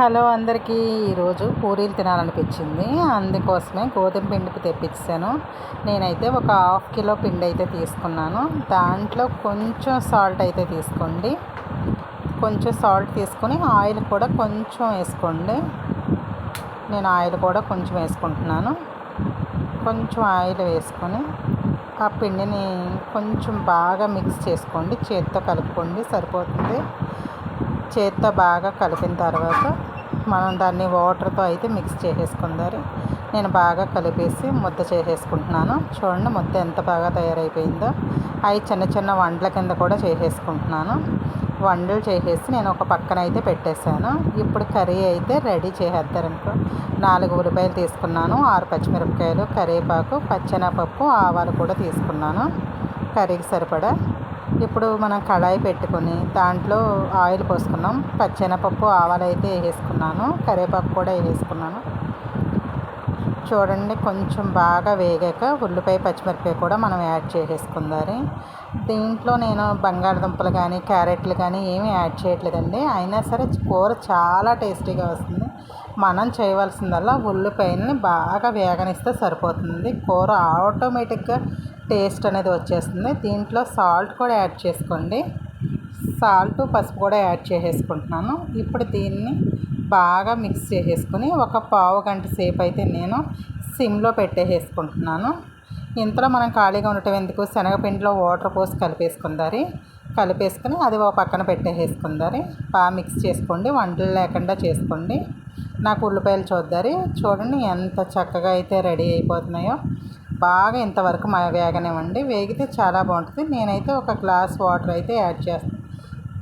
Hello అందరికీ. ఈరోజు పూరీలు తినాలనిపించింది. అందుకోసమే గోధుమ పిండికి తెప్పించాను. నేనైతే ఒక హాఫ్ కిలో పిండి అయితే తీసుకున్నాను. దాంట్లో కొంచెం సాల్ట్ అయితే తీసుకోండి. కొంచెం సాల్ట్ తీసుకొని ఆయిల్ కూడా కొంచెం వేసుకోండి. నేను ఆయిల్ కూడా కొంచెం వేసుకుంటున్నాను. కొంచెం ఆయిల్ వేసుకొని ఆ పిండిని కొంచెం బాగా మిక్స్ చేసుకోండి. చేతితో కలుపుకోండి. సరిపోతుంది. చేత్తో బాగా కలిపిన తర్వాత మనం దాన్ని వాటర్తో అయితే మిక్స్ చేసేసుకుందారు నేను బాగా కలిపేసి ముద్ద చేసేసుకుంటున్నాను. చూడండి ముద్ద ఎంత బాగా తయారైపోయిందో. అవి చిన్న చిన్న వంటల కింద కూడా చేసేసుకుంటున్నాను. వండలు చేసేసి నేను ఒక పక్కన అయితే పెట్టేశాను. ఇప్పుడు కర్రీ అయితే రెడీ చేసేద్దారనుకో నాలుగు ఉల్లిపాయలు తీసుకున్నాను ఆరు పచ్చిమిరపకాయలు కరివేపాకు పచ్చెనపప్పు ఆవాలు కూడా తీసుకున్నాను. కర్రీకి సరిపడా ఇప్పుడు మనం కళాయి పెట్టుకొని దాంట్లో ఆయిల్ పోసుకున్నాం. పచ్చెనపప్పు ఆవాలు అయితే వేసుకున్నాను కరివేపాకు కూడా వేసుకున్నాను చూడండి కొంచెం బాగా వేగాక ఉల్లిపాయ పచ్చిమిరపకాయ కూడా మనం యాడ్ చేసేసుకుందారి దీంట్లో నేను బంగాళదుంపలు కానీ క్యారెట్లు కానీ ఏమీ యాడ్ చేయట్లేదండి. అయినా సరే కూర చాలా టేస్టీగా వస్తుంది. మనం చేయవలసిందల్లా ఉల్లిపాయలని బాగా వేగనిస్తే సరిపోతుంది. కూర ఆటోమేటిక్గా టేస్ట్ అనేది వచ్చేస్తుంది. దీంట్లో సాల్ట్ కూడా యాడ్ చేసుకోండి. సాల్ట్ పసుపు కూడా యాడ్ చేసేసుకుంటున్నాను. ఇప్పుడు దీన్ని బాగా మిక్స్ చేసేసుకుని ఒక పావు గంట సేపు అయితే నేను సిమ్లో పెట్టేసేసుకుంటున్నాను. ఇంతలో మనం ఖాళీగా ఉండటం ఎందుకు? శనగపిండిలో వాటర్ పోసి కలిపేసుకుందారి కలిపేసుకుని అది ఒక పక్కన పెట్టేసేసుకుందారి బాగా మిక్స్ చేసుకోండి. వంటలు లేకుండా చేసుకోండి. నాకు ఉల్లిపాయలు చూద్దారి. చూడండి ఎంత చక్కగా అయితే రెడీ అయిపోతున్నాయో. బాగా ఇంతవరకు వేగనివ్వండి. వేగితే చాలా బాగుంటుంది. నేనైతే ఒక గ్లాస్ వాటర్ అయితే యాడ్ చేస్తాను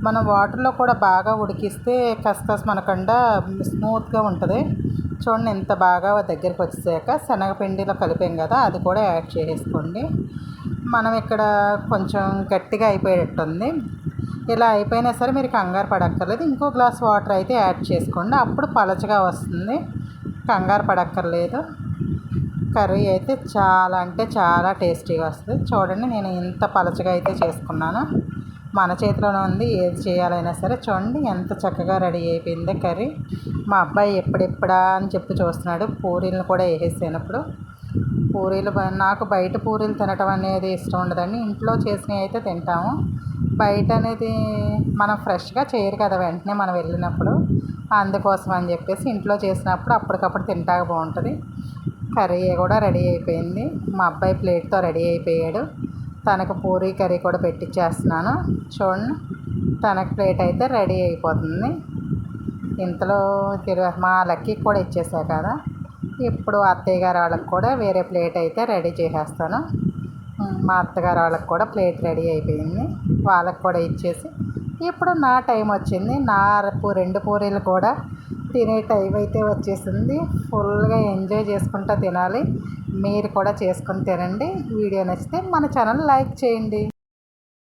మనం వాటర్లో కూడా బాగా ఉడికిస్తే కసకస మనకుండా స్మూత్గా ఉంటుంది. చూడండి ఎంత బాగా దగ్గరికి వచ్చేసాక శనగపిండిలో కలిపాం కదా అది కూడా యాడ్ చేసేసుకోండి మనం ఇక్కడ కొంచెం గట్టిగా అయిపోయేటట్టుంది. ఇలా అయిపోయినా సరే మీరు కంగారు పడక్కర్లేదు. ఇంకో గ్లాస్ వాటర్ అయితే యాడ్ చేసుకోండి. అప్పుడు పలచగా వస్తుంది. కంగారు పడక్కర్లేదు. కర్రీ అయితే చాలా అంటే చాలా టేస్టీగా వస్తుంది. చూడండి నేను ఇంత పలచగా అయితే చేసుకున్నాను. మన చేతిలోనే ఉంది ఏది చేయాలైనా సరే. చూడండి ఎంత చక్కగా రెడీ అయిపోయిందో కర్రీ. మా అబ్బాయి ఎప్పుడెప్పుడా అని చెప్పి చూస్తున్నాడు. పూరీలను కూడా వేసేసినప్పుడు. పూరీలు నాకు బయట పూరీలు తినటం అనేది ఇష్టం ఉండదండి. ఇంట్లో చేసినవి అయితే తింటాము. బయట అనేది మనం ఫ్రెష్గా చేయరు కదా వెంటనే మనం వెళ్ళినప్పుడు. అందుకోసం అని చెప్పేసి ఇంట్లో చేసినప్పుడు అప్పటికప్పుడు తింటాక బాగుంటుంది. కర్రీ కూడా రెడీ అయిపోయింది. మా అబ్బాయి ప్లేట్తో రెడీ అయిపోయాడు. తనకు పూరీ కర్రీ కూడా పెట్టించేస్తున్నాను చూడండి తనకు ప్లేట్ అయితే రెడీ అయిపోతుంది. ఇంతలో మా లక్కీకి కూడా ఇచ్చేసా కదా. ఇప్పుడు అత్తయ్య గారు వాళ్ళకి కూడా వేరే ప్లేట్ అయితే రెడీ చేసేస్తాను. మా అత్తగారు వాళ్ళకి కూడా ప్లేట్ రెడీ అయిపోయింది. వాళ్ళకి కూడా ఇచ్చేసి ఇప్పుడు నా టైం వచ్చింది. నా రెండు పూరీలు కూడా తినే టైం అయితే వచ్చేసింది. ఫుల్గా ఎంజాయ్ చేసుకుంటూ తినాలి. మీరు కూడా చేసుకొని తినండి. వీడియో నచ్చితే మన ఛానల్ లైక్ చేయండి.